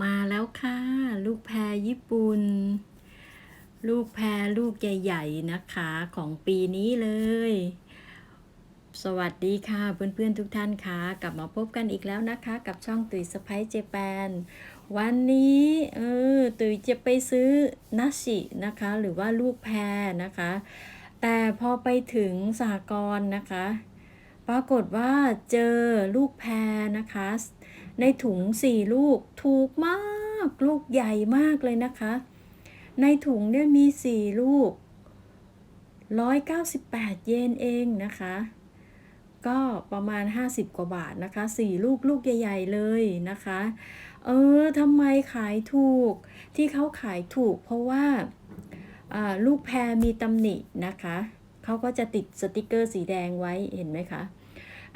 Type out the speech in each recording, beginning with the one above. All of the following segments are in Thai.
มาแล้วค่ะ ลูกแพรญี่ปุ่น ลูกแพรลูกใหญ่ๆนะคะของปีนี้เลย สวัสดีค่ะเพื่อนๆทุกท่านค่ะ กลับมาพบกันอีกแล้วนะคะ กับช่องตุ๋ยสไปเจแปนวันนี้เออตุ๋ยจะไปซื้อนาชินะคะ หรือว่าลูกแพรนะคะ แต่พอไปถึงสหกรณ์นะคะ ปรากฏว่าเจอลูกแพรนะคะ ในถุงสี่ลูกถูกมากลูกใหญ่มากเลยนะคะ ในถุงเนี่ยมีสี่ลูก 198 เยนเองนะคะ ก็ประมาณ 50 กว่าบาทนะคะสี่ลูกลูกใหญ่ๆเลยนะคะ เออทำไมขายถูก ที่เขาขายถูกเพราะว่าอ่าลูกแพรมีตำหนินะคะ เขาก็จะติดสติกเกอร์สีแดงไว้เห็นไหมคะ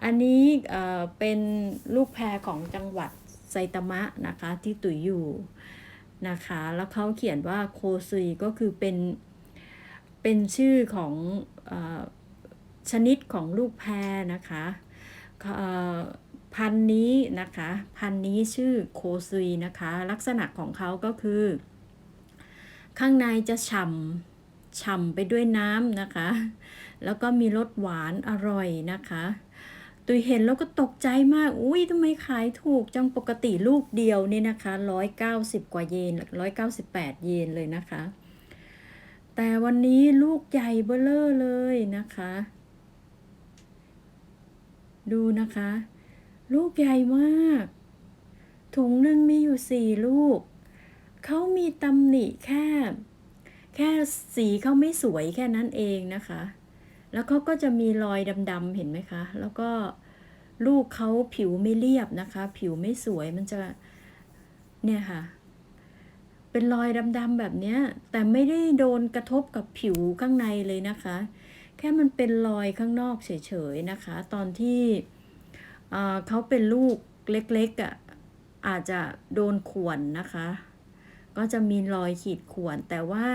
อันนี้เป็นลูกแพรของจังหวัดไซตามะนะคะที่ตุ๋ยอยู่นะคะ แล้วเขาเขียนว่าโคซุยก็คือเป็นเป็นชื่อของอชนิดของลูกแพรนะคะพันนี้นะคะ พันนี้ชื่อโคซุยนะคะ ลักษณะของเขาก็คือ ข้างในจะฉ่ำฉ่ำไปด้วยน้ำนะคะ แล้วก็มีรสหวานอร่อยนะคะ ตุยเห็นแล้วก็ตกใจมาก อุ้ยทำไมขายถูกจังปกติลูกเดียวนี่นะคะ190กว่าเยน198เยนเลยนะคะ แต่วันนี้ลูกใหญ่เบ้อเลอเลยนะคะ ดูนะคะ ลูกใหญ่มาก ถุงหนึ่งมีอยู่สี่ลูก เขามีตำหนิแค่ แค่สีเขาไม่สวยแค่นั้นเองนะคะ แล้วเขาก็จะมีรอยดำๆเห็นไหมคะ แล้วก็ลูกเขาผิวไม่เรียบนะคะ ผิวไม่สวยมันจะเนี่ยค่ะ เป็นรอยดำๆแบบนี้แต่ไม่ได้โดนกระทบกับผิวข้างในเลยนะคะ แค่มันเป็นรอยข้างนอกเฉยๆนะคะ ตอนที่เขาเป็นลูกเล็กๆอะอาจจะโดนข่วนนะคะ ก็จะมีรอยขีดข่วนแต่ว่า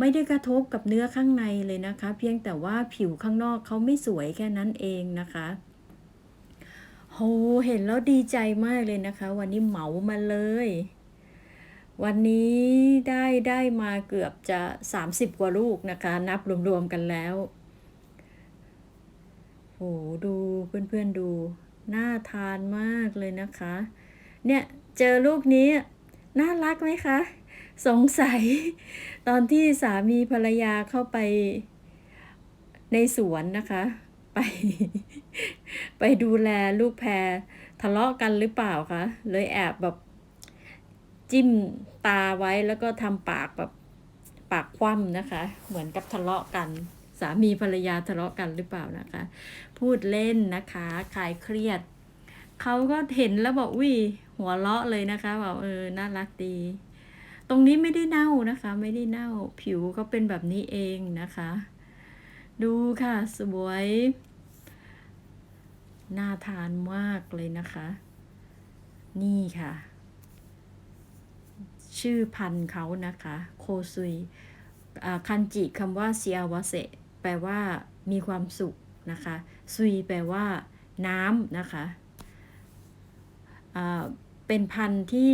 ไม่ได้กระทบกับเนื้อข้างในเลยนะคะ เพียงแต่ว่าผิวข้างนอกเขาไม่สวยแค่นั้นเองนะคะโหเห็นแล้วดีใจมากเลยนะคะ วันนี้เหมามาเลย วันนี้ได้ได้มาเกือบจะ 30 กว่าลูกนะคะ นับรวมๆกันแล้วโหดูเพื่อนๆดู น่าทานมากเลยนะคะ เนี่ยเจอลูกนี้ น่ารักไหมคะ สงสัย ตอนที่สามีภรรยาเข้าไปในสวนนะคะ ไป ไปดูแลลูกแพรทะเลาะกันหรือเปล่าคะเลยแอบแบบจิ้มตาไว้แล้วก็ทำปากแบบปากคว่ำนะคะ เหมือนกับทะเลาะกัน สามีภรรยาทะเลาะกันหรือเปล่านะคะ พูดเล่นนะคะคลายเครียด เขาก็เห็นแล้วบอกวิหัวเราะเลยนะคะบอกเออน่ารักดี ตรงนี้ไม่ได้เน่านะคะ ไม่ได้เน่า ผิวเขาเป็นแบบนี้เองนะคะ ดูค่ะ สวย น่าทานมากเลยนะคะ นี่ค่ะ ชื่อพันธุ์เขานะคะ โคซุยคันจิคำว่าเซียวเซแปลว่ามีความสุขนะคะซุยแปลว่า น้ำนะคะ เป็นพันธุ์ที่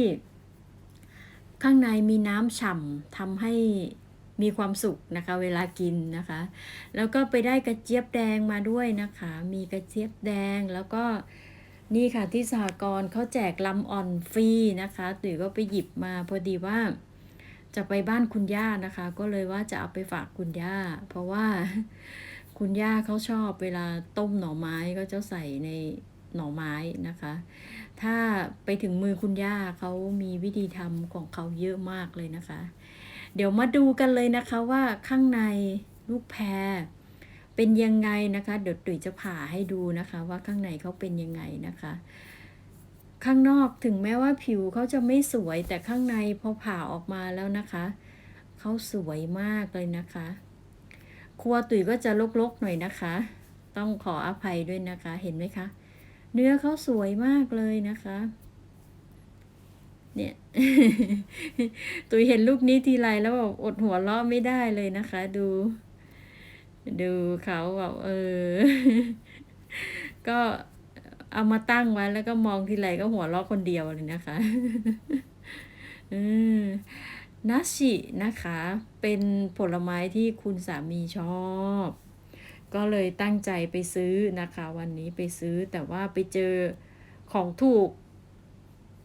ข้างในมีน้ำฉ่ำทำให้มีความสุขนะคะ เวลากินนะคะ แล้วก็ไปได้กระเจี๊ยบแดงมาด้วยนะคะ มีกระเจี๊ยบแดงแล้วก็นี่ค่ะที่สหกรณ์เขาแจกลำอ่อนฟรีนะคะตุ๋ยก็ไปหยิบมาพอดีว่าจะไปบ้านคุณย่านะคะ ก็เลยว่าจะเอาไปฝากคุณย่า เพราะว่าคุณย่าเขาชอบเวลาต้มหน่อไม้ก็จะใส่ในหน่อไม้นะคะ ถ้าไปถึงมือคุณย่าเขามีวิธีทำของเขาเยอะมากเลยนะคะ เดี๋ยวมาดูกันเลยนะคะว่าข้างในลูกแพรเป็นยังไงนะคะ เดี๋ยวตุ๋ยจะผ่าให้ดูนะคะ ว่าข้างในเขาเป็นยังไงนะคะ ข้างนอกถึงแม้ว่าผิวเขาจะไม่สวยแต่ข้างในพอผ่าออกมาแล้วนะคะเขาสวยมากเลยนะคะ ครัวตุ๋ยก็จะลกๆหน่อยนะคะ ต้องขออภัยด้วยนะคะเห็นไหมคะ เนื้อเขาสวยมากเลยนะคะ เนี่ย ตุยเห็นลูกนี้ทีไรแล้วแบบอดหัวเราะไม่ได้เลยนะคะ ดู ดูเขาแบบเออ ก็เอามาตั้งไว้แล้วก็มองทีไรก็หัวเราะคนเดียวเลยนะคะอืมนาชินะคะ เป็นผลไม้ที่คุณสามีชอบ ก็เลยตั้งใจไปซื้อนะคะ วันนี้ไปซื้อแต่ว่าไปเจอของถูก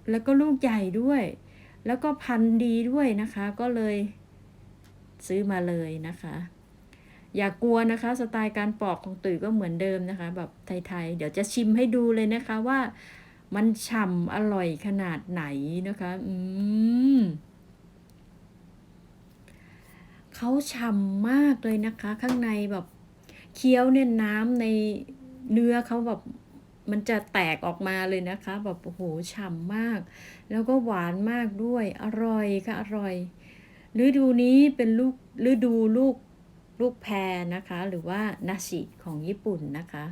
แล้วก็ลูกใหญ่ด้วย แล้วก็พันดีด้วยนะคะ ก็เลยซื้อมาเลยนะคะ อย่ากลัวนะคะ สไตล์การปอกของตุ๋ยก็เหมือนเดิมนะคะ แบบไทยๆ เดี๋ยวจะชิมให้ดูเลยนะคะว่ามันฉ่ำอร่อยขนาดไหนนะคะ อืมเขาฉ่ำมากเลยนะคะ ข้างในแบบ เคี้ยวเนี่ยน้ำในเนื้อเขาแบบมันจะแตกออกมาเลยนะคะ แบบโอ้โหฉ่ำมาก แล้วก็หวานมากด้วย อร่อยค่ะอร่อยฤดูนี้เป็นลูกฤดูลูกลูกแพรนะคะ หรือว่านาชิของญี่ปุ่นนะคะ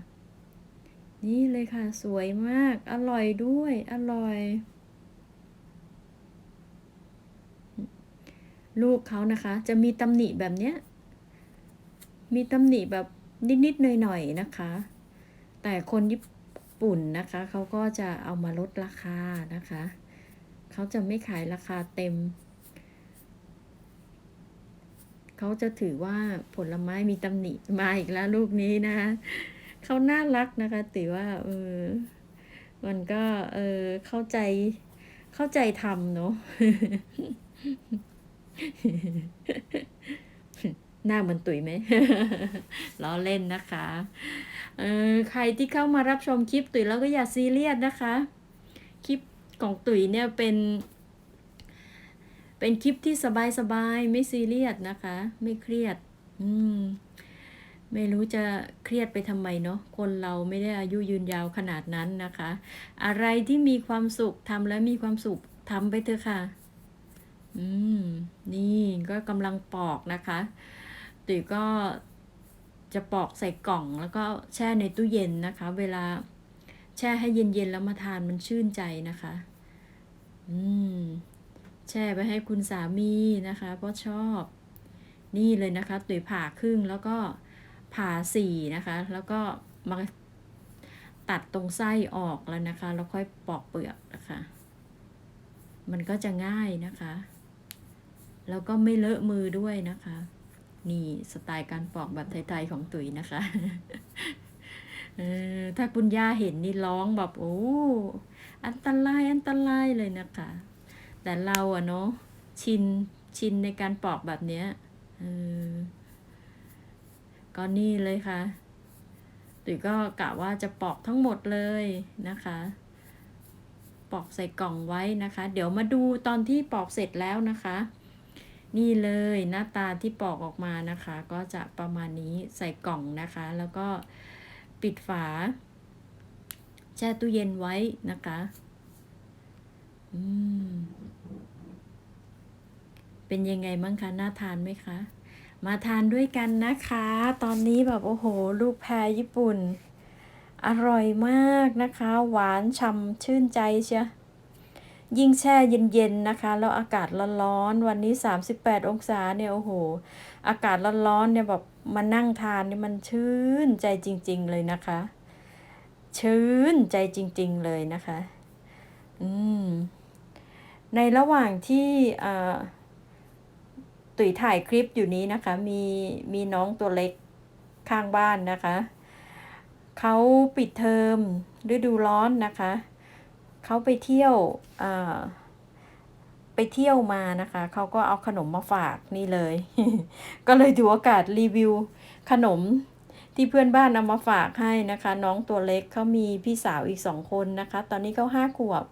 นี่เลยค่ะสวยมาก อร่อยด้วย อร่อย ลูกเขานะคะ จะมีตำหนิแบบเนี้ย มีตำหนิแบบ นิดๆหน่อยๆนะคะ แต่คนญี่ปุ่นนะคะเขาก็จะเอามาลดราคานะคะเขาจะไม่ขายราคาเต็ม เขาจะถือว่าผลไม้มีตำหนิมาอีกแล้วลูกนี้นะเขาน่ารักนะคะถือว่าเออมันก็เออเข้าใจเข้าใจทำเนาะ หน้าเหมือนตุ๋ยไหมล้อเล่นนะคะเออใครที่เข้ามารับชมคลิปตุ๋ยแล้วก็อย่าซีเรียสนะคะ คลิปของตุ๋ยเนี่ยเป็น เป็นคลิปที่สบายๆไม่ซีเรียสนะคะ ไม่เครียด อืมไม่รู้จะเครียดไปทำไมเนาะคนเราไม่ได้อายุยืนยาวขนาดนั้นนะคะ อะไรที่มีความสุขทำแล้วมีความสุขทำไปเถอะค่ะ อืม นี่ก็กำลังปอกนะคะ ตุ๋ยก็จะปอกใส่กล่องแล้วก็แช่ในตู้เย็นนะคะ เวลาแช่ให้เย็นๆแล้วมาทานมันชื่นใจนะคะ อืม แช่ไปให้คุณสามีนะคะ เพราะชอบ นี่เลยนะคะตุ๋ยผ่าครึ่งแล้วก็ผ่าสี่นะคะ แล้วก็มาตัดตรงไส้ออกแล้วนะคะ แล้วค่อยปอกเปลือกนะคะ มันก็จะง่ายนะคะ แล้วก็ไม่เลอะมือด้วยนะคะ นี่สไตล์การปอกแบบไทยๆของตุ๋ยนะคะเออถ้าคุณย่าเห็นนี่ร้องแบบโอ้อันตรายอันตรายเลยนะคะ แต่เราอะเนาะชินชินในการปอกแบบเนี้ยเออก็นี่เลยค่ะตุ๋ยก็กะว่าจะปอกทั้งหมดเลยนะคะ ปอกใส่กล่องไว้นะคะ เดี๋ยวมาดูตอนที่ปอกเสร็จแล้วนะคะ นี่เลยหน้าตาที่ปอกออกมานะคะ ก็จะประมาณนี้ใส่กล่องนะคะ แล้วก็ปิดฝา แช่ตู้เย็นไว้นะคะอืมเป็นยังไงบ้างคะน่าทานไหมคะ มาทานด้วยกันนะคะ ตอนนี้แบบโอ้โห ลูกแพรญี่ปุ่น อร่อยมากนะคะ หวานฉ่ำชื่นใจเชีย ยิ่งแช่เย็นๆนะคะ แล้วอากาศร้อนๆวันนี้ 38 องศาเนี่ยโอ้โห อากาศร้อนๆเนี่ยแบบมานั่งทานนี่มันชื่นใจจริง ๆ เลยนะคะ ชื่นใจจริง ๆ เลยนะคะ อืม ในระหว่างที่ตุ๋ยถ่ายคลิปอยู่นี้นะคะ มีมีน้องตัวเล็กข้างบ้านนะคะ เขาปิดเทอมฤดูร้อนนะคะ เขาไปเที่ยวไปเที่ยวมานะคะ เขาก็เอาขนมมาฝากนี่เลย ก็เลยถือโอกาสรีวิวขนมที่เพื่อนบ้านเอามาฝากให้นะคะ น้องตัวเล็กเขามีพี่สาวอีกสองคนนะคะ ตอนนี้เขาห้าขวบ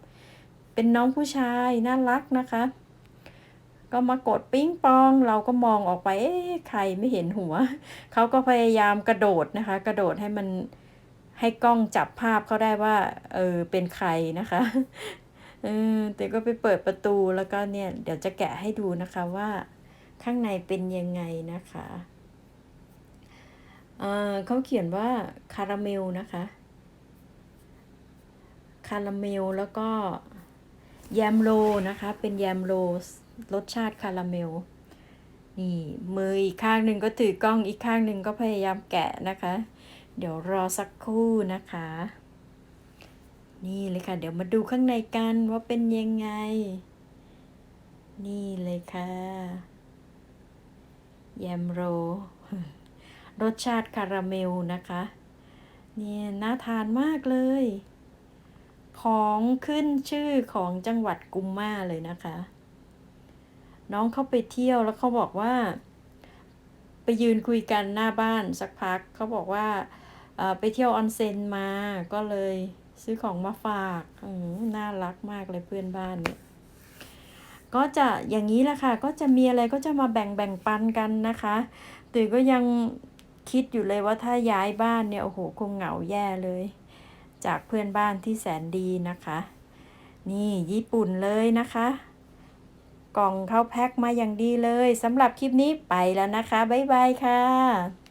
เป็นน้องผู้ชายน่ารักนะคะ ก็มากดปิ้งปอง เราก็มองออกไปเอ๊ะใครไม่เห็นหัว เขาก็พยายามกระโดดนะคะ กระโดดให้มัน ให้กล้องจับภาพเขาได้ว่า เออเป็นใครนะคะเออแต่ก็ไปเปิดประตูแล้วก็เนี่ย เดี๋ยวจะแกะให้ดูนะคะว่าข้างในเป็นยังไงนะคะเออเขาเขียนว่าคาราเมลนะคะคาราเมลแล้วก็แยมโรนะคะ เป็นแยมโรรสชาติคาราเมล นี่มืออีกข้างหนึ่งก็ถือกล้องอีกข้างหนึ่งก็พยายามแกะนะคะ เดี๋ยวรอสักครู่นะคะ นี่เลยค่ะ เดี๋ยวมาดูข้างในกันว่าเป็นยังไง นี่เลยค่ะแยมโร รสชาติคาราเมลนะคะ เนี่ยน่าทานมากเลย ของขึ้นชื่อของจังหวัดกุมมาเลยนะคะ น้องเข้าไปเที่ยวแล้วเขาบอกว่า ไปยืนคุยกันหน้าบ้านสักพักเขาบอกว่า ไปเที่ยวออนเซ็นมาก็เลยซื้อของมาฝากน่ารักมากเลยเพื่อนบ้านเนี่ยก็จะอย่างนี้แหละค่ะ ก็จะมีอะไรก็จะมาแบ่งแบ่งปันกันนะคะตุ๋ยก็ยังคิดอยู่เลยว่าถ้าย้ายบ้านเนี่ยโอ้โหคงเหงาแย่เลย จากเพื่อนบ้านที่แสนดีนะคะ นี่ญี่ปุ่นเลยนะคะ กล่องเขาแพ็คมาอย่างดีเลยสำหรับคลิปนี้ไปแล้วนะคะ บ๊ายบายค่ะ